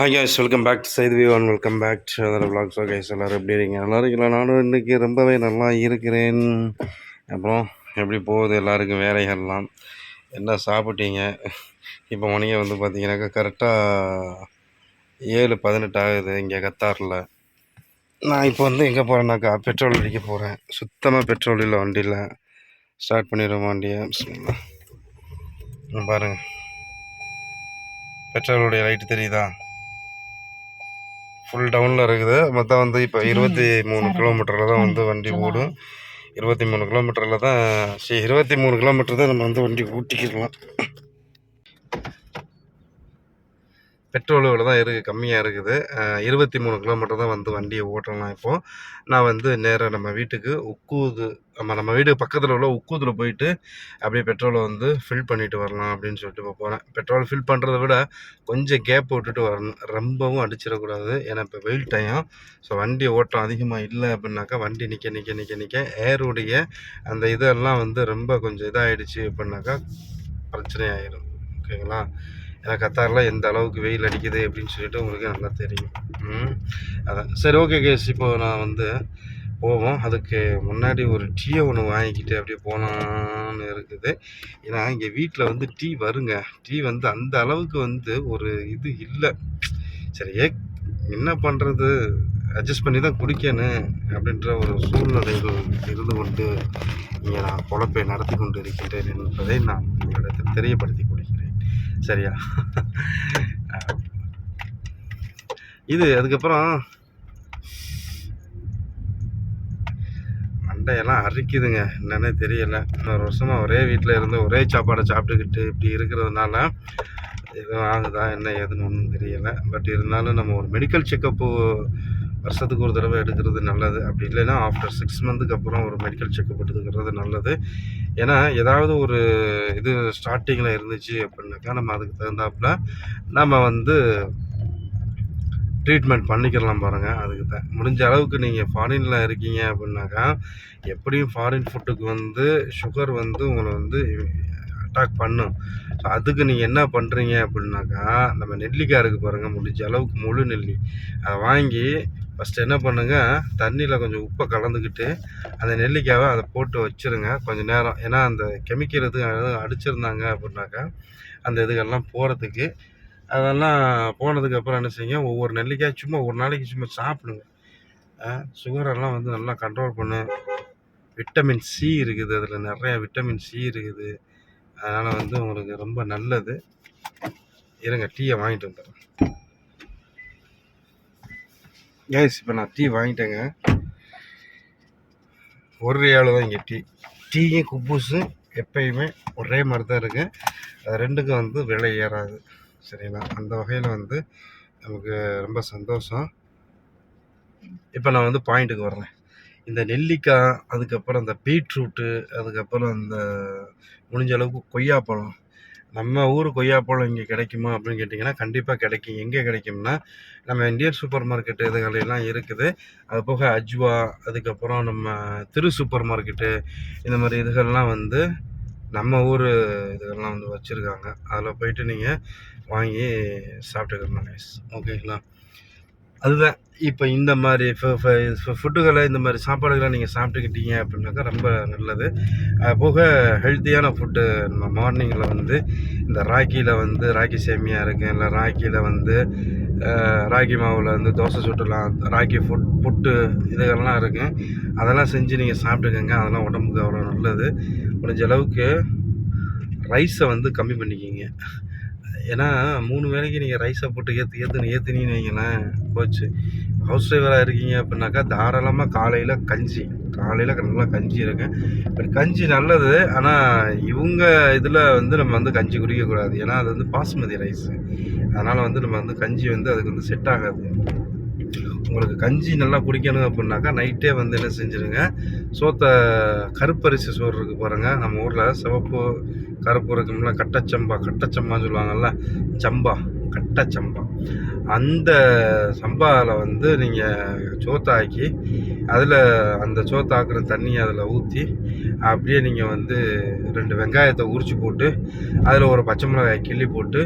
Hi guys. Welcome back to Saidhu one welcome back to other vlogs so எல்லோரும் எப்படி இருக்கீங்க? நல்லா இருக்கீங்களா? நானும் இன்றைக்கி ரொம்பவே நல்லா இருக்கிறேன். அப்புறம் எப்படி போகுது? எல்லாருக்கும் வேலைகள்லாம். என்ன சாப்பிட்டீங்க? இப்போ மணிக்கு வந்து பார்த்தீங்கன்னாக்கா கரெக்டாக ஏழு பதினெட்டு ஆகுது இங்கே கத்தாரில். நான் இப்போ வந்து எங்கே போகிறேன்னாக்கா பெட்ரோல் அடிக்க போகிறேன் சுத்தமாக பெட்ரோல் இல்லை வண்டியில். ஸ்டார்ட் பண்ணிடுவோம் வண்டியை? பாருங்கள் பெட்ரோலுடைய லைட்டு தெரியுதா? ஃபுல் டவுனில் இருக்குது. மொத்தம் வந்து இப்போ இருபத்தி மூணு கிலோமீட்டரில் தான் வந்து வண்டி ஓடும். இருபத்தி மூணு கிலோமீட்டரில் தான் சரி இருபத்தி மூணு கிலோமீட்டர் தான் நம்ம வந்து வண்டி ஊட்டிக்கலாம் பெட்ரோல் இவ்வளோ தான் இருக்குது கம்மியாக இருக்குது. இருபத்தி மூணு கிலோமீட்டர் தான் வந்து வண்டியை ஓட்டலாம் இப்போது நான் வந்து நேராக நம்ம வீட்டுக்கு உக்கூது நம்ம நம்ம வீடு பக்கத்தில் உள்ள உக்கூதில் போயிட்டு அப்படியே பெட்ரோலை வந்து ஃபில் பண்ணிட்டு வரலாம் அப்படின்னு சொல்லிட்டு இப்போ போகிறேன் பெட்ரோல் ஃபில் பண்ணுறத விட கொஞ்சம் கேப் விட்டுட்டு வரணும். ரொம்பவும் அடிச்சிடக்கூடாது. ஏன்னா இப்போ வெயில் டைம் ஸோ வண்டி ஓட்டம் அதிகமாக இல்லை அப்படின்னாக்கா வண்டி நிற்க நிற்க நிற்க நிற்க ஏருடைய அந்த இதெல்லாம் வந்து ரொம்ப கொஞ்சம் இதாகிடுச்சு அப்படின்னாக்கா பிரச்சனையாயிடும் ஓகேங்களா? ஏன்னா கத்தாரில் எந்த அளவுக்கு வெயில் அடிக்குது அப்படின்னு சொல்லிட்டு உங்களுக்கு நல்லா தெரியும். அதான். சரி ஓகே கேஸ் இப்போ நான் வந்து போவோம். அதுக்கு முன்னாடி ஒரு டீயை ஒன்று வாங்கிக்கிட்டு அப்படியே போகலான்னு இருக்குது. ஏன்னா இங்கே வீட்டில் வந்து டீ வருங்க. டீ வந்து அந்த அளவுக்கு வந்து ஒரு இது இல்லை. சரி ஏ என்ன பண்ணுறது அட்ஜஸ்ட் பண்ணி தான் குடிக்கணும் அப்படின்ற ஒரு சூழ்நிலைகள் இருந்து கொண்டு இங்கே நான் பொழப்பை நடத்தி கொண்டு இருக்கின்றேன் என்பதை நான் உங்களிடத்தில் தெரியப்படுத்தி சரியா? இது அதுக்கப்புறம் மண்டையெல்லாம் அரிக்குதுங்க. என்னன்னே தெரியல. இன்னொரு வருஷமாக ஒரே வீட்டில் இருந்து ஒரே சாப்பாடை சாப்பிட்டுக்கிட்டு இப்படி இருக்கிறதுனால எதுவும் ஆகுதா என்ன ஏதுன்னு ஒன்றும் தெரியலை. பட் இருந்தாலும் நம்ம ஒரு மெடிக்கல் செக்கப்பு வருஷத்துக்கு ஒரு தடவை எடுக்கிறது நல்லது. அப்படி இல்லைன்னா ஆஃப்டர் சிக்ஸ் மந்த்துக்கு அப்புறம் ஒரு மெடிக்கல் செக்கப் எடுத்துக்கிறது நல்லது. ஏன்னா ஏதாவது ஒரு இது ஸ்டார்டிங்கில் இருந்துச்சு அப்படின்னாக்கா நம்ம அதுக்கு தகுந்தாப்புல நம்ம வந்து ட்ரீட்மெண்ட் பண்ணிக்கலாம் பாருங்கள் அதுக்கு தான் முடிஞ்ச அளவுக்கு நீங்கள் ஃபாரினில் இருக்கீங்க அப்படின்னாக்கா எப்படியும் ஃபாரின் ஃபுட்டுக்கு வந்து சுகர் வந்து உங்களை வந்து அட்டாக் பண்ணும். ஸோ அதுக்கு நீங்கள் என்ன பண்ணுறீங்க அப்படின்னாக்கா நம்ம நெல்லிக்காய் இருக்குது பாருங்கள் முடிஞ்ச அளவுக்கு முழு நெல்லி. அதை வாங்கி ஃபஸ்ட்டு என்ன பண்ணுங்கள் தண்ணியில் கொஞ்சம் உப்பை கலந்துக்கிட்டு அந்த நெல்லிக்காவை அதை போட்டு வச்சுருங்க கொஞ்சம் நேரம். ஏன்னா அந்த கெமிக்கல் இது அடிச்சிருந்தாங்க அப்படின்னாக்கா அந்த இதுகள்லாம் போகிறதுக்கு அதெல்லாம் போனதுக்கப்புறம் என்ன செய்யுங்க ஒவ்வொரு நெல்லிக்காய் சும்மா ஒரு நாளைக்கு சும்மா சாப்பிடுங்க. சுகரெல்லாம் வந்து நல்லா கண்ட்ரோல் பண்ணு. விட்டமின் சி இருக்குது அதில் நிறையா விட்டமின் சி இருக்குது. அதனால் வந்து உங்களுக்கு ரொம்ப நல்லது. இருங்க டீயை வாங்கிட்டு வந்துடுறேன். கேஸ் இப்போ நான் டீ வாங்கிட்டேங்க. ஒரு ரியாலு தான் இங்கே டீ டீயும் குப்பூஸும் எப்பயுமே ஒரே மாதிரி தான் இருக்கு. அது ரெண்டுக்கும் வந்து விலை ஏறாது. சரிங்களா? அந்த வகையில் வந்து நமக்கு ரொம்ப சந்தோஷம். இப்போ நான் வந்து பாயிண்ட்டுக்கு வர்றேன். இந்த நெல்லிக்காய் அதுக்கப்புறம் அந்த பீட்ரூட்டு அதுக்கப்புறம் அந்த முடிஞ்ச அளவுக்கு கொய்யாப்பழம் நம்ம ஊர் கொய்யாப்பழம் இங்கே கிடைக்குமா அப்படின்னு கேட்டிங்கன்னா கண்டிப்பாக கிடைக்கும். எங்கே கிடைக்கும்னா நம்ம இந்தியன் சூப்பர் மார்க்கெட்டு இதுகளெல்லாம் இருக்குது. அது போக அஜ்வா அதுக்கப்புறம் நம்ம திரு சூப்பர் மார்க்கெட்டு இந்த மாதிரி இதுகள்லாம் வந்து நம்ம ஊர் இதுகள்லாம் வந்து வச்சுருக்காங்க. அதில் போயிட்டு நீங்கள் வாங்கி சாப்பிட்டுக்கலாம் நைஸ் ஓகேங்களா அதுதான். இப்போ இந்த மாதிரி ஃபுட்டுகளை இந்த மாதிரி சாப்பாடுகளை நீங்கள் சாப்பிட்டுக்கிட்டீங்க அப்படின்னாக்கா ரொம்ப நல்லது. அது போக ஹெல்த்தியான ஃபுட்டு நம்ம மார்னிங்கில் வந்து இந்த ராகியில் வந்து ராக்கி சேமியா இருக்குது இல்லை ராகியில் வந்து ராகி மாவில் வந்து தோசை சுட்டுலாம் ராக்கி ஃபுட் புட்டு இதுகள்லாம் இருக்குது அதெல்லாம் செஞ்சு நீங்கள் சாப்பிட்டுக்கோங்க. அதெல்லாம் உடம்புக்கு அவ்வளோ நல்லது. முடிஞ்ச அளவுக்கு ரைஸை வந்து கம்மி பண்ணிக்கிங்க. ஏன்னா மூணு வேளைக்கு நீங்கள் ரைஸை போட்டு ஏற்று ஏற்றுன்னு ஏற்றுனீங்கன்னு வைங்களேன் போச்சு. ஹவுஸ் டிரைவராக இருக்கீங்க அப்படின்னாக்கா தாராளமாக காலையில் கஞ்சி. காலையில் நல்லா கஞ்சி இருக்கும் பட் கஞ்சி நல்லது ஆனால் இவங்க இதில் வந்து நம்ம வந்து கஞ்சி குடிக்கக்கூடாது. ஏன்னா அது வந்து பாஸ்மதி ரைஸு அதனால் வந்து நம்ம வந்து கஞ்சி வந்து அதுக்கு வந்து செட் ஆகாது. உங்களுக்கு கஞ்சி நல்லா குடிக்கணும் அப்படின்னாக்கா நைட்டே வந்து என்ன செஞ்சுருங்க? சோத்தை கருப்பரிசி சோறு இருக்குது பாருங்க. நம்ம ஊரில் சிவப்பு கருப்பு இருக்கும்ல கட்டச்சம்பா கட்டச்சம்பான்னு சொல்லுவாங்கல்ல சம்பா கட்டச்சம்பா. அந்த சம்பாவில் வந்து நீங்கள் சோத்தாக்கி அதில் அந்த சோத்தாக்குற தண்ணியை அதில் ஊற்றி அப்படியே நீங்கள் வந்து ரெண்டு வெங்காயத்தை உரிச்சு போட்டு அதில் ஒரு பச்சை மிளகாய் கிள்ளி போட்டு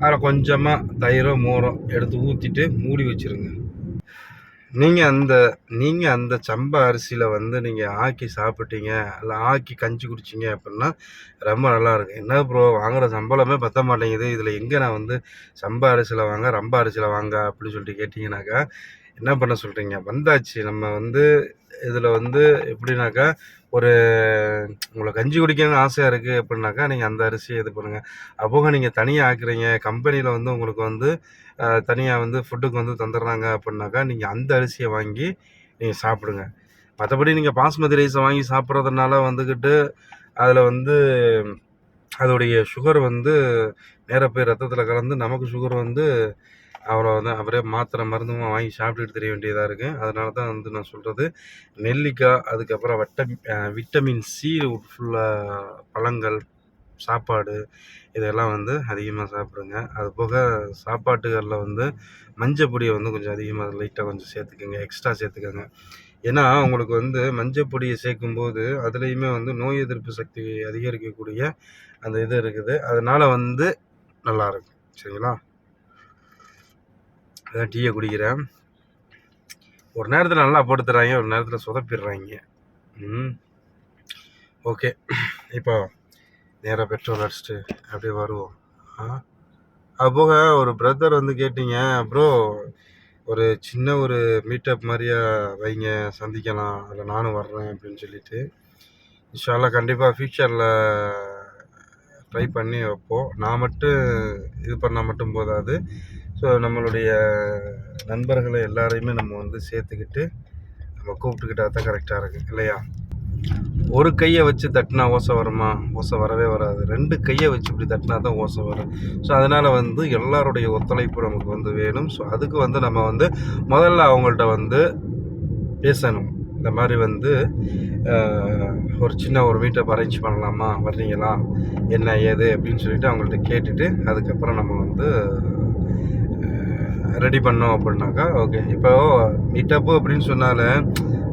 அதில் கொஞ்சமாக தயிரோ மோரோ எடுத்து ஊற்றிட்டு மூடி வச்சுருங்க. நீங்கள் அந்த நீங்கள் அந்த சம்பா அரிசியில் வந்து நீங்கள் ஆக்கி சாப்பிட்டீங்க இல்லை ஆக்கி கஞ்சி குடிச்சிங்க அப்படின்னா ரொம்ப நல்லாயிருக்கும் என்ன ப்ரோ வாங்குகிற சம்பளமே பத்த மாட்டேங்குது. இதில் எங்கே நான் வந்து சம்பா அரிசியில் வாங்க ரம்பா அரிசியில் வாங்க அப்படின்னு சொல்லிட்டு கேட்டிங்கனாக்கா என்ன பண்ண சொல்கிறீங்க வந்தாச்சு. நம்ம வந்து இதில் வந்து எப்படின்னாக்கா ஒரு உங்களை கஞ்சி குடிக்கணும்னு ஆசையாக இருக்குது அப்படின்னாக்கா நீங்கள் அந்த அரிசியை இது பண்ணுங்கள் அப்போ நீங்கள் தனியாக ஆக்குறீங்க. கம்பெனியில் வந்து உங்களுக்கு வந்து தனியாக வந்து ஃபுட்டுக்கு வந்து தந்துடுறாங்க அப்படின்னாக்கா நீங்கள் அந்த அரிசியை வாங்கி நீங்கள் சாப்பிடுங்க. மற்றபடி நீங்கள் பாஸ்மதி ரைஸை வாங்கி சாப்பிட்றதுனால வந்துக்கிட்டு அதில் வந்து அதோடைய சுகர் வந்து நேராக போய் ரத்தத்தில் கலந்து நமக்கு சுகர் வந்து அவ்வளோதான் அவரே மாத்திரை மருந்தும் வாங்கி சாப்பிட்டுட்டு தெரிய வேண்டியதாக இருக்குது அதனால தான் வந்து நான் சொல்கிறது நெல்லிக்காய் அதுக்கப்புறம் வட்ட விட்டமின் சி ஃபுல்லாக பழங்கள் சாப்பாடு இதெல்லாம் வந்து அதிகமாக சாப்பிடுங்க. அது போக சாப்பாட்டுகளில் வந்து மஞ்சப்பொடியை வந்து கொஞ்சம் அதிகமாக லைட்டாக கொஞ்சம் சேர்த்துக்கோங்க எக்ஸ்ட்ரா சேர்த்துக்கோங்க. ஏன்னா உங்களுக்கு வந்து மஞ்சள் பொடியை சேர்க்கும்போது அதுலேயுமே வந்து நோய் எதிர்ப்பு சக்தி அதிகரிக்கக்கூடிய அந்த இது இருக்குது. அதனால் வந்து நல்லாயிருக்கும் சரிங்களா? அதான் டீயை குடிக்கிறேன். ஒரு நேரத்தில் நல்லா போட்டு ஒரு நேரத்தில் சொதப்பிடுறாங்க. ம். ஓகே. இப்போ நேராக பெட்ரோல் அடிச்சுட்டு அப்படியே வருவோம். அது போக ஒரு பிரதர் வந்து கேட்டீங்க ப்ரோ ஒரு சின்ன ஒரு மீட்டப் மாதிரியா வைங்க சந்திக்கலாம் அதில் நானும் வர்றேன் அப்படின்னு சொல்லிட்டு. இன்ஷால்லாம் கண்டிப்பாக ஃப்யூச்சரில் ட்ரை பண்ணி வைப்போம். நான் மட்டும் இது பண்ணால் மட்டும் போதாது. ஸோ நம்மளுடைய நண்பர்களை எல்லாரையுமே நம்ம வந்து சேர்த்துக்கிட்டு நம்ம கூப்பிட்டுக்கிட்டா தான் கரெக்டாக இருக்குது இல்லையா? ஒரு கையை வச்சு தட்டினா ஓசை வருமா? ஓசை வரவே வராது. ரெண்டு கையை வச்சு இப்படி தட்டினா தான் ஓசை வரும். ஸோ அதனால் வந்து எல்லாருடைய ஒத்துழைப்பு நமக்கு வந்து வேணும். ஸோ அதுக்கு வந்து நம்ம வந்து முதல்ல அவங்கள்ட்ட வந்து பேசணும். இந்த மாதிரி வந்து ஒரு சின்ன ஒரு மீட்டப் அரேஞ்ச் பண்ணலாமா? வர்றீங்களா? என்ன ஏது? அப்படின்னு சொல்லிட்டு அவங்கள்ட்ட கேட்டுட்டு அதுக்கப்புறம் நம்ம வந்து ரெடி பண்ணோம் அப்படின்னாக்கா ஓகே. இப்போ மீட்டப்பு அப்படின்னு சொன்னாலே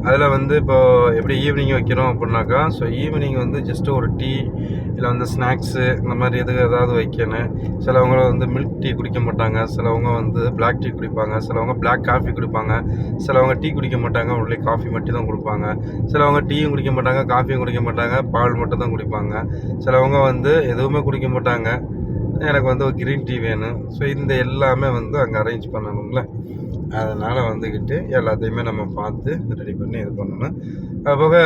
அதில் வந்து இப்போ எப்படி ஈவினிங் வைக்கிறோம் அப்படின்னாக்கா ஸோ ஈவினிங் வந்து ஜஸ்ட்டு ஒரு டீ இல்லை வந்து ஸ்நாக்ஸு இந்த மாதிரி எது ஏதாவது வைக்கணும். சிலவங்க வந்து மில்க் டீ குடிக்க மாட்டாங்க சிலவங்க வந்து பிளாக் டீ குடிப்பாங்க சிலவங்க பிளாக் காஃபி குடிப்பாங்க சிலவங்க டீ குடிக்க மாட்டாங்க ஒன்லி காஃபி மட்டும் தான் கொடுப்பாங்க. சிலவங்க டீயும் குடிக்க மாட்டாங்க காஃபியும் குடிக்க மாட்டாங்க பால் மட்டும் தான் குடிப்பாங்க. சிலவங்க வந்து எதுவுமே குடிக்க மாட்டாங்க. எனக்கு வந்து ஒரு க்ரீன் டீ வேணும். ஸோ இந்த எல்லாமே வந்து அங்கே அரேஞ்ச் பண்ணணும்ல. அதனால் வந்துக்கிட்டு எல்லாத்தையுமே நம்ம பார்த்து ரெடி பண்ணி இது பண்ணணும். அதுபோக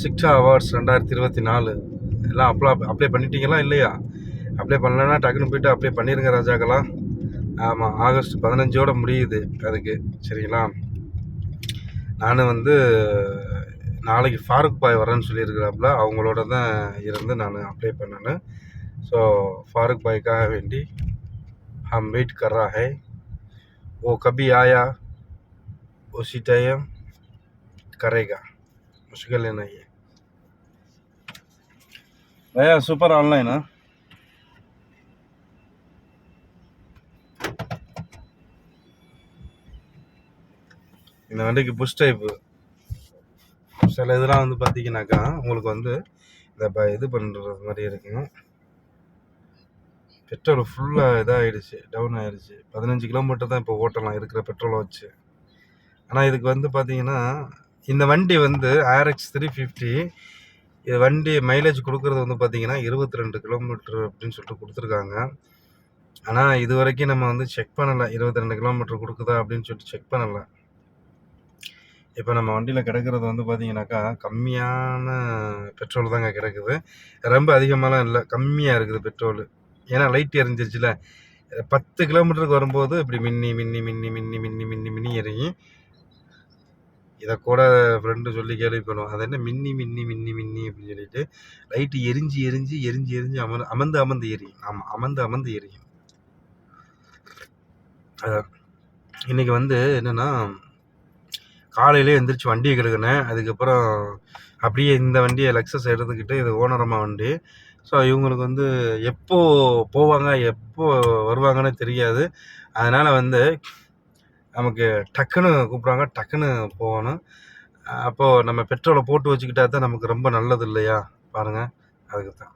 சிக்ஷா அவார்ட்ஸ் ரெண்டாயிரத்தி இருபத்தி நாலு எல்லாம் அப்ளை அப்ளை பண்ணிட்டீங்களா இல்லையா? அப்ளை பண்ணலன்னா டக்குன்னு போயிட்டு அப்ளை பண்ணிடுங்க ராஜாக்கெல்லாம் ஆமாம் ஆகஸ்ட் பதினஞ்சோட முடியுது அதுக்கு சரிங்களா? நான் வந்து நாளைக்கு ஃபாரூக் பாய் வரேன்னு சொல்லியிருக்கிறாப்புல அவங்களோட தான் இருந்து நான் அப்ளை பண்ணினேன் ஸோ ஃபாரூக் பாய்க்காக வேண்டி ஹம் வெயிட் கர்ரா वो कभी आया उसी टाइम करेगा मुश्किल है नहीं है भैया सुपर ऑनलाइन हाँ இந்த வண்டிக்கு புஷ் டைப்பு சில இதெல்லாம் வந்து பார்த்தீங்கன்னாக்கா உங்களுக்கு வந்து இந்த இது பண்ணுறது மாதிரி இருக்குங்க பெட்ரோல் ஃபுல்லாக இதாகிடுச்சு டவுன் ஆகிடுச்சு பதினஞ்சு கிலோமீட்டர் தான் இப்போ ஓட்டலாம் இருக்கிற பெட்ரோலை வச்சு. ஆனால் இதுக்கு வந்து பார்த்தீங்கன்னா இந்த வண்டி வந்து ஆர்எக்ஸ் த்ரீ ஃபிஃப்டி இது வண்டி மைலேஜ் கொடுக்குறது வந்து பார்த்தீங்கன்னா இருபத்தி ரெண்டு கிலோமீட்ரு அப்படின்னு சொல்லிட்டு கொடுத்துருக்காங்க. ஆனால் இது வரைக்கும் நம்ம வந்து செக் பண்ணலை இருபத்தி ரெண்டு கிலோமீட்டர் கொடுக்குதா அப்படின்னு சொல்லிட்டு செக் பண்ணலை. இப்போ நம்ம வண்டியில் கிடக்கிறது வந்து பார்த்தீங்கன்னாக்கா கம்மியான பெட்ரோல் தாங்க கிடக்குது. ரொம்ப அதிகமாகலாம் இல்லை கம்மியாக இருக்குது பெட்ரோலு ஏன்னா லைட் எரிஞ்சிருச்சுல. பத்து கிலோமீட்டருக்கு வரும்போது இப்படி மின்னி மின்னி மின்னி மின்னி மின்னி மின்னி மின்னி இறங்கி இதை கூட ஃப்ரெண்டு சொல்லி கேள்விப்படுவோம். அது என்ன மின்னி மின்னி மின்னி மின்னி அப்படின்னு சொல்லிட்டு லைட்டு எரிஞ்சு எரிஞ்சு எரிஞ்சு எரிஞ்சு அமர் அமர்ந்து அமர்ந்து எரியும். ஆமாம் அமர்ந்து அமர்ந்து எரியும். இன்றைக்கி வந்து என்னென்னா காலையிலே எந்திரிச்சு வண்டியை கெடுக்கினேன். அதுக்கப்புறம் அப்படியே இந்த வண்டியை லக்ஸஸ் எடுத்துக்கிட்டு இது ஓனரமாக வண்டி. ஸோ இவங்களுக்கு வந்து எப்போது போவாங்க எப்போது வருவாங்கன்னு தெரியாது. அதனால் வந்து நமக்கு டக்குன்னு கூப்பிட்றாங்க டக்குன்னு போகணும். அப்போது நம்ம பெட்ரோலை போட்டு வச்சுக்கிட்டா தான் நமக்கு ரொம்ப நல்லது இல்லையா? பாருங்கள் அதுக்கு தான்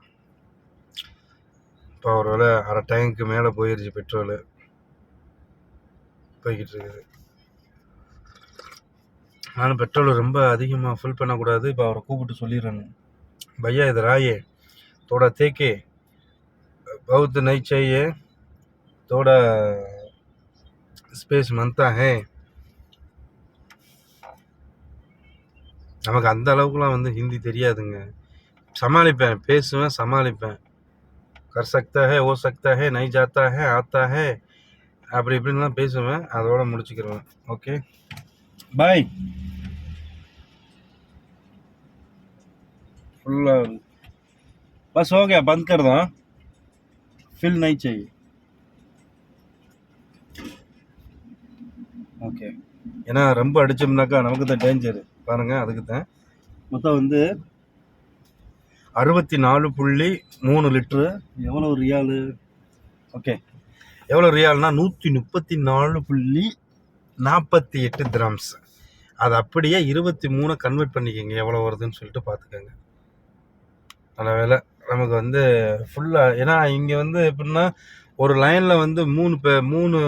இப்போ ஒரு வேலை அரை டேங்க்கு மேலே போயிடுச்சு பெட்ரோல். போய்கிட்டு இருக்குது. நானும் பெட்ரோல் ரொம்ப அதிகமாக ஃபில் பண்ணக்கூடாது. இப்போ அவரை கூப்பிட்டு சொல்லிடுறேன் பையா இது ராயே? थोड़ा देखे बहुत नहीं चाहिए थोड़ा ஸ்பேஸ் மந்த்தா ஹே நமக்கு அந்த அளவுக்குலாம் வந்து ஹிந்தி தெரியாதுங்க சமாளிப்பேன் பேசுவேன் சமாளிப்பேன் கர் சக்தா ஹே ஓ சக்தா ஹே நை ஜாத்தா ஹே ஆத்தா ஹே அப்படி இப்படின்லாம் பேசுவேன் அதோட முடிச்சுக்கிருவேன் ஓகே பாய் फुल्ला बस हो गया बंद कर दो फिल नहीं चाहिए ஓகே ஏன்னா ரொம்ப அடிச்சோம்னாக்கா நமக்கு தான் டேஞ்சரு பாருங்க அதுக்கு தான் மொத்தம் வந்து அறுபத்தி நாலு புள்ளி மூணு லிட்ரு எவ்வளோ ரியாலு ஓகே எவ்வளோ ரியால்னா நூற்றி முப்பத்தி நாலு புள்ளி நாற்பத்தி எட்டு கிராம்ஸ் அது அப்படியே இருபத்தி மூணு கன்வெர்ட் பண்ணிக்கோங்க எவ்வளோ வருதுன்னு சொல்லிட்டு பார்த்துக்கோங்க நல்ல வேலை நமக்கு வந்து ஃபுல்லாக ஏன்னா இங்கே வந்து எப்படின்னா ஒரு லைனில் வந்து மூணு பே மூணு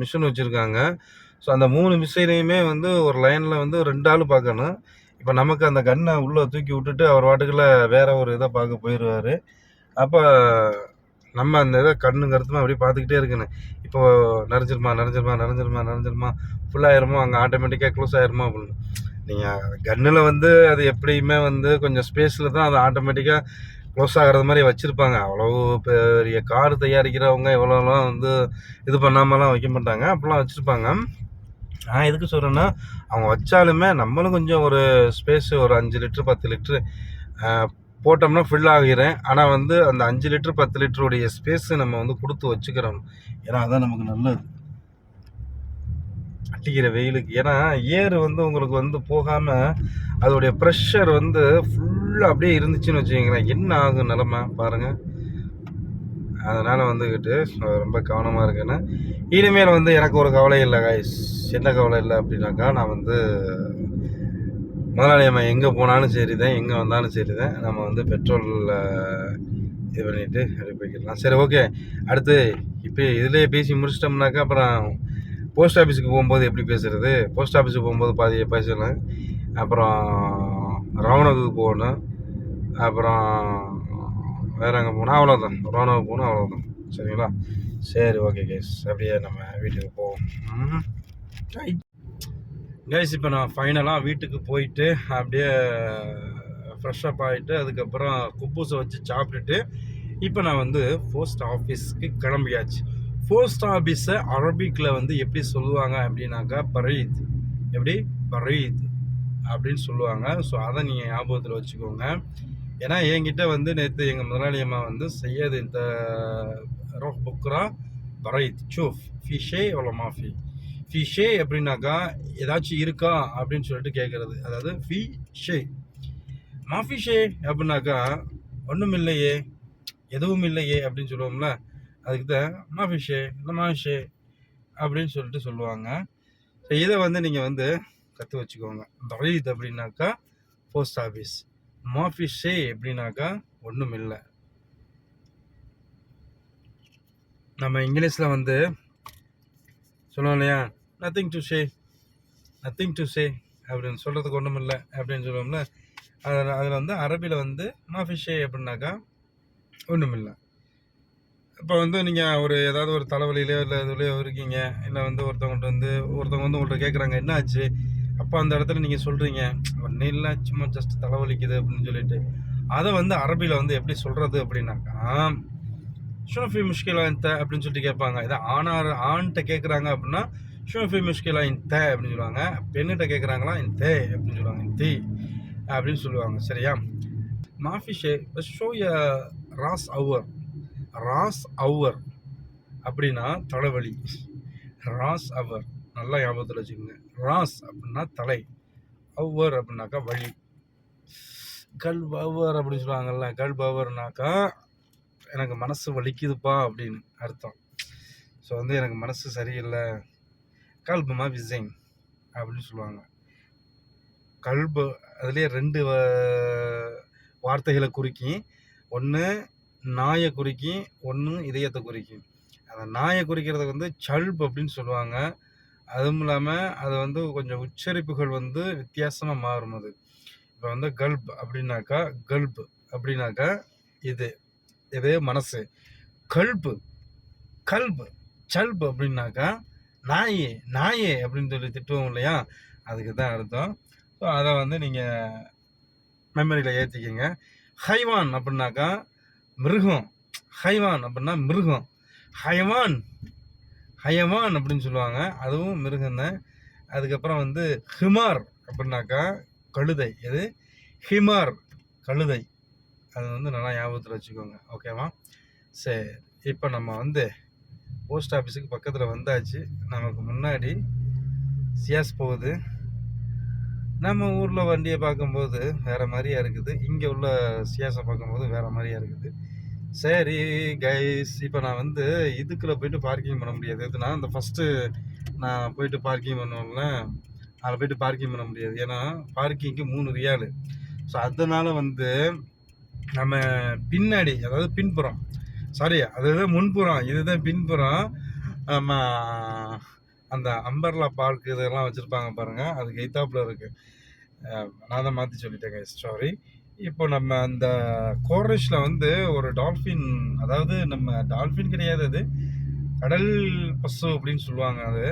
மிஷின் வச்சுருக்காங்க. ஸோ அந்த மூணு மிஷினையுமே வந்து ஒரு லைனில் வந்து ரெண்டு ஆள் பார்க்கணும். இப்போ நமக்கு அந்த கன்னை உள்ளே தூக்கி விட்டுட்டு அவர் வாட்டுக்குள்ள வேற ஒரு இதை பார்க்க போயிடுவார் அப்போ நம்ம அந்த இதை கண்ணு கருத்துமா அப்படியே பார்த்துக்கிட்டே இருக்கணும். இப்போ நிறைஞ்சிருமா நிறைஞ்சிருமா நிறைஞ்சிருமா நிறைஞ்சிருமா ஃபுல்லாகிருமோ அங்கே ஆட்டோமேட்டிக்காக க்ளோஸ் ஆயிருமா அப்படின்னு. நீங்கள் கன்னில் வந்து அது எப்படியுமே வந்து கொஞ்சம் ஸ்பேஸில் தான் அது ஆட்டோமேட்டிக்காக க்ளோஸ் ஆகிறது மாதிரி வச்சுருப்பாங்க. அவ்வளோ பெரிய கார் தயாரிக்கிறவங்க எவ்வளோலாம் வந்து இது பண்ணாமலாம் வைக்க மாட்டாங்க. அப்படிலாம் வச்சுருப்பாங்க. நான் எதுக்கு சொல்கிறேன்னா அவங்க வச்சாலுமே நம்மளும் கொஞ்சம் ஒரு ஸ்பேஸ் ஒரு அஞ்சு லிட்ரு பத்து லிட்ரு போட்டோம்னா ஃபில் ஆகிறேன் ஆனால் வந்து அந்த அஞ்சு லிட்ரு பத்து லிட்டருடைய ஸ்பேஸு நம்ம வந்து கொடுத்து வச்சுக்கிறோம் ஏன்னா அதான் நமக்கு நல்லது. அட்டிக்கிற வெயிலுக்கு. ஏன்னா ஏர் வந்து உங்களுக்கு வந்து போகாமல் அதோடைய ப்ரெஷர் வந்து ஃபுல்லாக அப்படியே இருந்துச்சுன்னு வச்சுக்கிங்களேன். என்ன ஆகும் நிலமை பாருங்கள் அதனால் வந்துக்கிட்டு ரொம்ப கவனமாக இருக்கேன்னு. இனிமேல் வந்து எனக்கு ஒரு கவலை இல்லை காய்ஸ் என்ன கவலை இல்லை அப்படின்னாக்கா நான் வந்து முதலாளி நம்ம எங்கே போனாலும் சரி தான் எங்கே வந்தாலும் சரி தான் நம்ம வந்து பெட்ரோலில் இது பண்ணிவிட்டு அப்படி போய்க்கலாம். சரி ஓகே அடுத்து இப்போ இதிலே பேசி முடிச்சிட்டோம்னாக்கா அப்புறம் போஸ்ட் ஆஃபீஸுக்கு போகும்போது எப்படி பேசுகிறது போஸ்ட் ஆஃபீஸுக்கு போகும்போது பாதி பேசலாம். அப்புறம் ரவணகுக்கு போகணும் அப்புறம் வேற எங்கே போகணும் அவ்வளோதான் ரவணகுக்கு போகணும் அவ்வளோதான் சரிங்களா? சரி ஓகே கேஸ் அப்படியே நம்ம வீட்டுக்கு போவோம். கைஸ் இப்போ நான் ஃபைனலாக வீட்டுக்கு போயிட்டு அப்படியே ஃப்ரெஷ்அப் ஆகிட்டு அதுக்கப்புறம் குப்பூசை வச்சு சாப்பிட்டுட்டு இப்போ நான் வந்து போஸ்ட் ஆஃபீஸ்க்கு கிளம்பியாச்சு. போஸ்ட் ஆஃபீஸை அரபிக்கில் வந்து எப்படி சொல்லுவாங்க அப்படின்னாக்கா பரீத். எப்படி? பரீத். அப்படின்னு சொல்லுவாங்க. ஸோ அதை நீங்கள் ஞாபகத்தில் வச்சுக்கோங்க. ஏன்னா என்கிட்ட வந்து நேற்று எங்கள் முதலாளி அம்மா வந்து செய்யாது இந்த ரோஹ் புக்ரா பரைத் சூஃப் ஃபிஷே எவ்வளோ மாஃபி? ஃபிஷே அப்படின்னாக்கா ஏதாச்சும் இருக்கா அப்படின்னு சொல்லிட்டு கேட்குறது அதாவது ஃபி ஷே மாஃபி ஷே அப்படின்னாக்கா ஒன்றும் இல்லையே எதுவும் இல்லையே அப்படின்னு சொல்லுவோம்ல. அதுக்கு தான் மாஃபிஷே இந்த மாஃபிஷே அப்படின்னு சொல்லிட்டு சொல்லுவாங்க. ஸோ இதை வந்து நீங்கள் வந்து கற்று வச்சுக்கோங்க. பரீத் அப்படின்னாக்கா போஸ்ட் ஆஃபீஸ் மாஃபிஷே எப்படின்னாக்கா ஒன்றும் இல்லை நம்ம இங்கிலீஷில் வந்து சொல்லுவோம் இல்லையா? Nothing to say nothing to say அப்படின்னு சொல்கிறதுக்கு ஒன்றும் இல்லை அப்படின்னு சொல்லுவோம்ல. அதில் அதில் வந்து அரபியில் வந்து மாஃபிஷே அப்படின்னாக்கா ஒன்றும் இல்லை இப்போ வந்து நீங்கள் ஒரு ஏதாவது ஒரு தலைவலியிலையோ இல்லை இதுலையோ இருக்கீங்க. இல்லை வந்து ஒருத்தவங்கள்ட்ட வந்து ஒருத்தவங்க வந்து உங்கள்கிட்ட கேட்குறாங்க என்ன ஆச்சு அப்போ அந்த இடத்துல நீங்கள் சொல்கிறீங்க ஒன்றும் இல்லை சும்மா ஜஸ்ட் தலைவலிக்குது அப்படின்னு சொல்லிட்டு. அதை வந்து அரபியில் வந்து எப்படி சொல்கிறது அப்படின்னாக்கா ஷோஃபி முஷ்கிலா இந்த அப்படின்னு சொல்லிட்டு கேட்பாங்க. இதை ஆனார் ஆண்கிட்ட கேட்குறாங்க அப்படின்னா ஷோஃபி முஷ்கிலா இன் அப்படின்னு சொல்லுவாங்க. பெண்ணிட்ட கேட்குறாங்களா இன் தே அப்படின்னு சொல்லுவாங்க. இன் தி அப்படின்னு சொல்லுவாங்க. சரியா? மாஃபிஷே ஷோ ய ராஸ் அவர் ராஸ் அவர் அப்படின்னா தலைவலி. ராஸ் அவர் நல்லா ஞாபகத்தில் வச்சுக்கோங்க. ராஸ் அப்படின்னா தலை. அவ்வர் அப்படின்னாக்கா வழி கல் பவர் அப்படின்னு சொல்லுவாங்கல்ல கல் பவர்னாக்கா எனக்கு மனசு வலிக்குதுப்பா அப்படின்னு அர்த்தம். ஸோ வந்து எனக்கு மனசு சரியில்லை கல்பமா விசைன் அப்படின்னு சொல்லுவாங்க. கல்பு அதுலேயே ரெண்டு வ- வார்த்தைகளை குறிக்கி ஒன்று நாயை குறிக்கும் ஒன்று இதயத்தை குறிக்கும் அந்த நாயை குறிக்கிறதுக்கு வந்து சல்ப் அப்படின்னு சொல்லுவாங்க. அதுவும் இல்லாமல் அது வந்து கொஞ்சம் உச்சரிப்புகள் வந்து வித்தியாசமாக மாறும் அது. இப்போ வந்து கல்ப் அப்படின்னாக்கா கல்ப் அப்படின்னாக்கா இது இதே மனசு. கல்பு கல்பு சல்பு அப்படின்னாக்கா நாயே நாயே அப்படின்னு சொல்லி திட்டுவோம் இல்லையா? அதுக்கு தான் அர்த்தம். ஸோ அதை வந்து நீங்கள் மெமரியில் ஏற்றிக்கிங்க ஹைவான் அப்படின்னாக்கா மிருகம். ஹைவான் அப்படின்னா மிருகம். ஹைவான் ஹயமான் அப்படின்னு சொல்லுவாங்க. அதுவும் மிருகம் தான். அதுக்கப்புறம் வந்து ஹிமார் அப்படின்னாக்கா கழுதை. எது? ஹிமார் கழுதை. அது வந்து நல்லா ஞாபகத்தில் வச்சுக்கோங்க. ஓகேவா சரி. இப்போ நம்ம வந்து போஸ்ட் ஆஃபீஸுக்கு பக்கத்தில் வந்தாச்சு. நமக்கு முன்னாடி சியாஸ் போகுது. நம்ம ஊரில் வண்டியை பார்க்கும்போது வேறு மாதிரியா இருக்குது. இங்கே உள்ள சியாஸை பார்க்கும்போது வேறு மாதிரியா இருக்குது. சரி கைஸ் இப்போ நான் வந்து இதுக்குள்ளே போயிட்டு பார்க்கிங் பண்ண முடியாது. எதுனா இந்த ஃபஸ்ட்டு நான் போயிட்டு பார்க்கிங் பண்ணுவோம்ல அதில் போயிட்டு பார்க்கிங் பண்ண முடியாது. ஏன்னா பார்க்கிங்க்கு மூணு ரியாலு ஸோ அதனால் வந்து நம்ம பின்னாடி அதாவது பின்புறம். சாரி அதுதான் முன்புறம். இதுதான் பின்புறம். நம்ம அந்த அம்பர்லா பார்க் இதெல்லாம் வச்சுருப்பாங்க பாருங்கள் அது கைத்தாப்பில் இருக்குது நான் தான் மாற்றி சொல்லிட்டேன் கைஸ் சாரி இப்போ நம்ம அந்த கோரஸில் வந்து ஒரு டால்ஃபின் அதாவது நம்ம டால்ஃபின் கிடையாது அது. கடல் பசு அப்படின்னு சொல்லுவாங்க அது.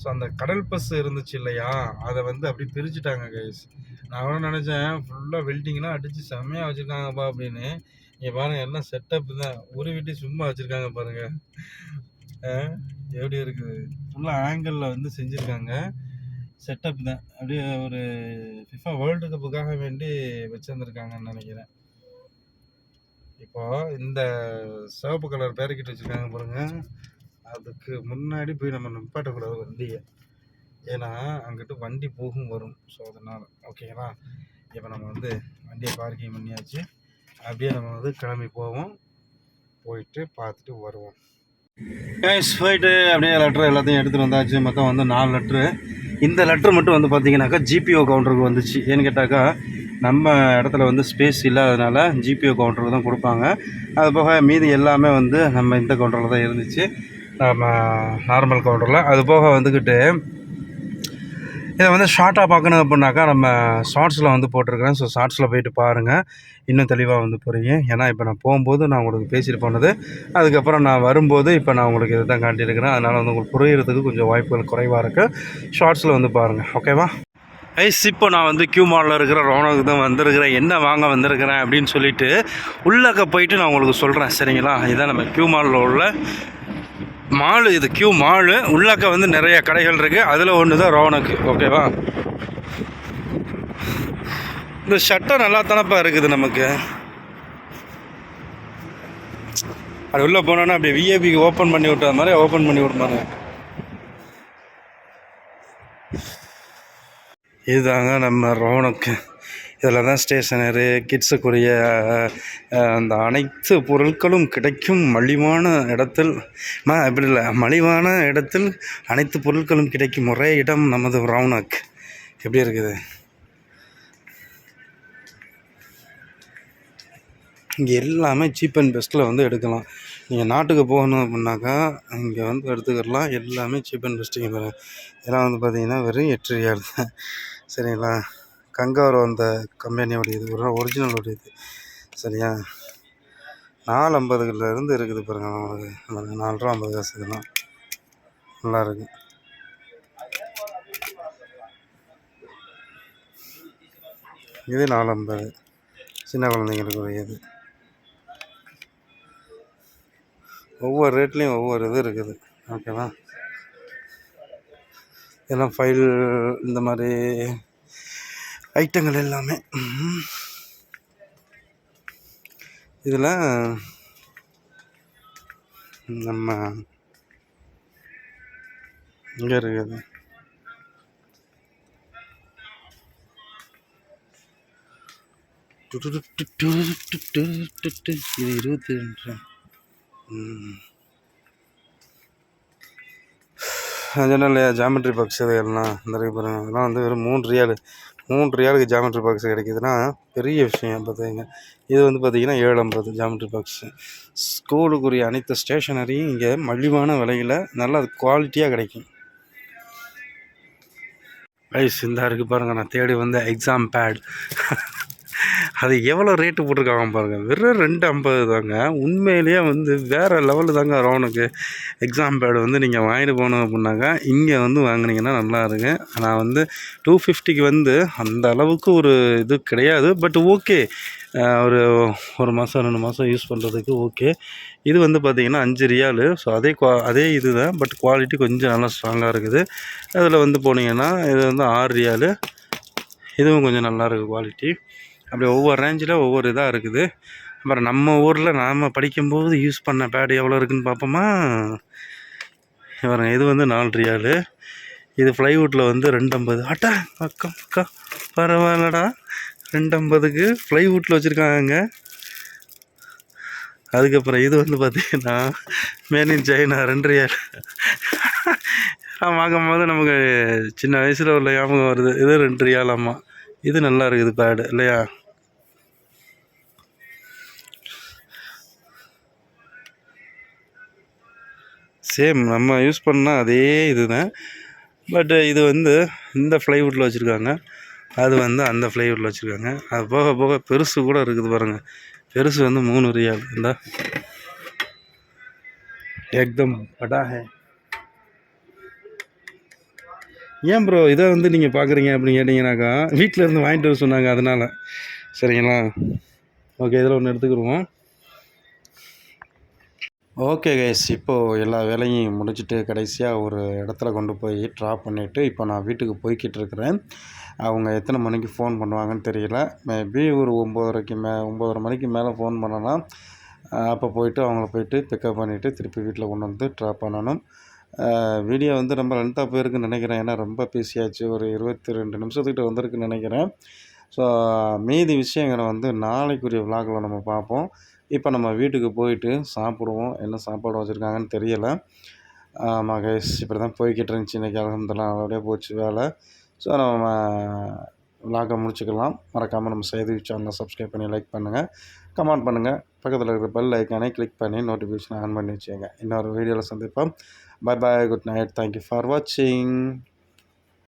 ஸோ அந்த கடல் பஸ் இருந்துச்சு இல்லையா? அதை வந்து அப்படி பிரிச்சுட்டாங்க கைஸ் நான் கூட நினச்சேன் ஃபுல்லாக வெல்டிங்லாம் அடித்து செம்மையாக வச்சுருக்காங்கப்பா அப்படின்னு. இங்கே பாருங்கள் எல்லாம் செட்டப் தான். ஒரு வீட்டு சும்மா வச்சுருக்காங்க பாருங்கள் எப்படி இருக்குது? ஃபுல்லாக ஆங்கிளில் வந்து செஞ்சுருக்காங்க. செட்டப் தான். அப்படியே ஒரு ஃபிஃபா வேர்ல்டு கப்புக்காக வேண்டி வச்சுருந்துருக்காங்கன்னு நினைக்கிறேன். இப்போ இந்த சிவப்பு கலர் பேரிக்கிட்டு வச்சுருக்காங்க பாருங்க. அதுக்கு முன்னாடி போய் நம்ம நிப்பாட்டக்கூடாது வண்டியை. ஏன்னா அங்கிட்டு வண்டி போகும் வரும். ஸோ அதனால் ஓகேங்களா இப்போ நம்ம வந்து வண்டியை பார்க்கிங் பண்ணியாச்சு. அப்படியே நம்ம வந்து கிளம்பி போவோம். போயிட்டு பார்த்துட்டு வருவோம். போயிட்டு அப்படியே லெட்ரு எல்லாத்தையும் எடுத்துகிட்டு வந்தாச்சு. மொத்தம் வந்து நாலு லெட்ரு இந்த லெட்ரு மட்டும் வந்து பார்த்தீங்கன்னாக்கா ஜிபிஓ கவுண்டருக்கு வந்துச்சு. ஏன்னு கேட்டாக்கா நம்ம இடத்துல வந்து ஸ்பேஸ் இல்லாதனால ஜிபிஓ கவுண்டருக்கு தான் கொடுப்பாங்க. அது போக மீதி எல்லாமே வந்து நம்ம இந்த கவுண்டரில் தான் இருந்துச்சு. நம்ம நார்மல் கவுண்டரில் அது போக வந்துக்கிட்டு இதை வந்து ஷார்ட்டாக பார்க்கணும் அப்படின்னாக்கா நம்ம ஷார்ட்ஸில் வந்து போட்டிருக்கிறேன். ஸோ ஷார்ட்ஸில் போயிட்டு பாருங்கள் இன்னும் தெளிவாக வந்து புரியும். ஏன்னா இப்போ நான் போகும்போது நான் உங்களுக்கு பேசிட்டு போனது. அதுக்கப்புறம் நான் வரும்போது இப்போ நான் உங்களுக்கு இதை தான் காட்டியிருக்கிறேன். அதனால் வந்து உங்களுக்கு புரியறதுக்கு கொஞ்சம் வாய்ப்புகள் குறைவாக இருக்குது ஷார்ட்ஸில் வந்து பாருங்கள் ஓகேவா ஐஸ் இப்போ நான் வந்து கியூ மாலில் இருக்கிற ரோனக்கு தான் வந்திருக்கிறேன். என்ன வாங்க வந்திருக்கிறேன் அப்படின்னு சொல்லிட்டு உள்ளக்க போயிட்டு நான் உங்களுக்கு சொல்கிறேன் சரிங்களா? இதான் நம்ம கியூ மாலில் உள்ள மாலு இது கியூ மாலு. உள்ளாக்க வந்து நிறைய கடைகள் இருக்குது அதில் ஒன்று தான் ரோனக்கு ஓகேவா இந்த ஷட்டர் நல்லா தானப்பா இருக்குது நமக்கு? அது உள்ளே போனோன்னா அப்படியே விஏபிக்கு ஓப்பன் பண்ணி விட்ட மாதிரி ஓப்பன் பண்ணி விடுமாங்க இதுதாங்க நம்ம ரோனக்கு இதில் தான் ஸ்டேஷனரு கிட்ஸுக்குரிய அந்த அனைத்து பொருட்களும் கிடைக்கும் மலிவான இடத்தில் ம இப்படி இல்லை மலிவான இடத்தில் அனைத்து பொருட்களும் கிடைக்கும் ஒரே இடம் நமது ரவுனக். எப்படி இருக்குது? இங்கே எல்லாமே சீப் அண்ட் பெஸ்ட்டில் வந்து எடுக்கலாம். நீங்கள் நாட்டுக்கு போகணும் அப்படின்னாக்கா இங்கே வந்து எடுத்துக்கிறலாம் எல்லாமே சீப் அண்ட் பெஸ்ட்டுங்க இதெல்லாம் வந்து பார்த்திங்கன்னா வெறும் எட்டு ரியால் தான். சரிங்களா? கங்காரோ அந்த கம்பெனியோடையது ஒரு ஒரிஜினலோடையது சரியா? நாலு ஐம்பதுல இருந்து இருக்குது பாருங்கள் நம்மளுக்கு. நாலு ரூபா ஐம்பது காசு இதெல்லாம். நல்லாயிருக்கு இது நாலு ஐம்பது சின்ன குழந்தைங்களுக்கு உரியது ஒவ்வொரு ரேட்லேயும் ஒவ்வொரு இது இருக்குது. ஓகேவா? இதெல்லாம் ஃபைல் இந்த மாதிரி ஐட்டங்கள் எல்லாமே. இதில் நம்ம இங்கே இருக்குது இது இருபத்தி ரெண்டு. ம். ஜெனரல் ஜாமெட்ரி பாக்ஸ் இது எல்லாம். இந்த இருக்கு பாருங்க. அதெல்லாம் வந்து வெறும் மூணு ரியால் மூன்று ரியாலுக்கு ஜாமெட்ரி பாக்ஸ் கிடைக்குதுன்னா பெரிய விஷயம் பார்த்துங்க. இது வந்து பார்த்திங்கன்னா ஏழு ஐம்பது ஜாமெட்ரி பாக்ஸு ஸ்கூலுக்குரிய அனைத்து ஸ்டேஷனரியும் இங்கே மலிவான விலையில் நல்லா குவாலிட்டியாக கிடைக்கும். வயசு இந்த இருக்குது பாருங்கள் நான் தேடி வந்த எக்ஸாம் பேட் அது எவ்வளோ ரேட்டு போட்டிருக்காங்க பாருங்கள் வெறும் ரெண்டு ஐம்பது தாங்க. உண்மையிலேயே வந்து வேறு லெவலு தாங்க ரவுனுக்கு எக்ஸாம் பேடு வந்து நீங்கள் வாங்கிட்டு போகணும் அப்படின்னாக்கா இங்கே வந்து வாங்கினீங்கன்னா நல்லா இருக்கு. நான் வந்து டூ ஃபிஃப்டிக்கு வந்து அந்த அளவுக்கு ஒரு இது கிடையாது. பட் ஓகே ஒரு ஒரு மாதம் ரெண்டு மாதம் யூஸ் பண்ணுறதுக்கு ஓகே இது வந்து பார்த்திங்கன்னா அஞ்சு ரியாலு ஸோ அதே குவா அதே இது தான் பட் குவாலிட்டி கொஞ்சம் நல்லா ஸ்ட்ராங்காக இருக்குது. அதில் வந்து போனீங்கன்னா இது வந்து ஆறு ரியாலு இதுவும் கொஞ்சம் நல்லா இருக்குது குவாலிட்டி அப்படி ஒவ்வொரு ரேஞ்சில் ஒவ்வொரு இதாக இருக்குது. அப்புறம் நம்ம ஊரில் நாம் படிக்கும்போது யூஸ் பண்ண பேடு எவ்வளோ இருக்குதுன்னு பார்ப்போமா? பாருங்க இது வந்து நாலு ரியாலு இது ஃப்ளைவுட்டில் வந்து ரெண்டம்பது. அட்டா அக்கா அக்கா பரவாயில்லடா. ரெண்டம்பதுக்கு ஃப்ளைவுட்டில் வச்சுருக்காங்க. அதுக்கப்புறம் இது வந்து பார்த்திங்கன்னா மேன் இன் சைனா ரெண்டு ரியால் வாங்கும்போது நமக்கு சின்ன வயசில் உள்ள ஞாபகம் வருது. இது ரெண்டு ரியால் அம்மா இது நல்லா இருக்குது பேடு இல்லையா? சேம் நம்ம யூஸ் பண்ணால் அதே இது தான் பட்டு இது வந்து இந்த ஃப்ளைவுட்டில் வச்சுருக்காங்க. அது வந்து அந்த ஃப்ளைவுட்டில் வச்சுருக்காங்க. அது போக போக பெருசு கூட இருக்குது பாருங்கள் பெருசு வந்து மூணு ரியால் இந்த. எக்தம் படா ஹே ஏன் ப்ரோ இதை வந்து நீங்கள் பார்க்குறீங்க அப்படின்னு கேட்டிங்கனாக்கா வீட்டில் இருந்து வாங்கிட்டு வர சொன்னாங்க அதனால். சரிங்களா? ஓகே இதில் ஒன்று எடுத்துக்கிடுவோம். ஓகே கைஸ் இப்போது எல்லா வேலையும் முடிச்சுட்டு கடைசியாக ஒரு இடத்துல கொண்டு போய் ட்ராப் பண்ணிவிட்டு இப்போ நான் வீட்டுக்கு போய்கிட்டு இருக்கிறேன். அவங்க எத்தனை மணிக்கு ஃபோன் பண்ணுவாங்கன்னு தெரியல. மேபி ஒரு ஒம்போதரைக்கு மே ஒம்போதரை மணிக்கு மேலே ஃபோன் பண்ணலாம். அப்போ போயிட்டு அவங்கள போயிட்டு பிக்கப் பண்ணிவிட்டு திருப்பி வீட்டில் கொண்டு வந்து ட்ராப் பண்ணணும். வீடியோ வந்து ரொம்ப லென்த்தாக போயிருக்குன்னு நினைக்கிறேன். ஏன்னா ரொம்ப பேசியாச்சு ஒரு இருபத்தி ரெண்டு நிமிஷத்துக்கிட்ட வந்திருக்குன்னு நினைக்கிறேன். ஸோ மீதி விஷயங்களை வந்து நாளைக்குரிய விலாகில் நம்ம பார்ப்போம். இப்போ நம்ம வீட்டுக்கு போயிட்டு சாப்பிடுவோம். என்ன சாப்பாடு வச்சுருக்காங்கன்னு தெரியலை. மகேஷ் இப்படி தான் போய்கிட்டு இருந்துச்சு. இன்றைக்கி அலகம்தெல்லாம் நல்லபடியாக போச்சு வேலை. ஸோ நம்ம விலாகை முடிச்சுக்கலாம். மறக்காமல் நம்ம செய்தி சேனலை சப்ஸ்கிரைப் பண்ணி லைக் பண்ணுங்கள் கமெண்ட் பண்ணுங்கள் பக்கத்தில் இருக்கிற பெல் ஐக்கானே கிளிக் பண்ணி நோட்டிஃபிகேஷன் ஆன் பண்ணி வச்சுக்கோங்க. இன்னொரு வீடியோவில் சந்திப்போம். Bye bye. Good night. Thank you for watching.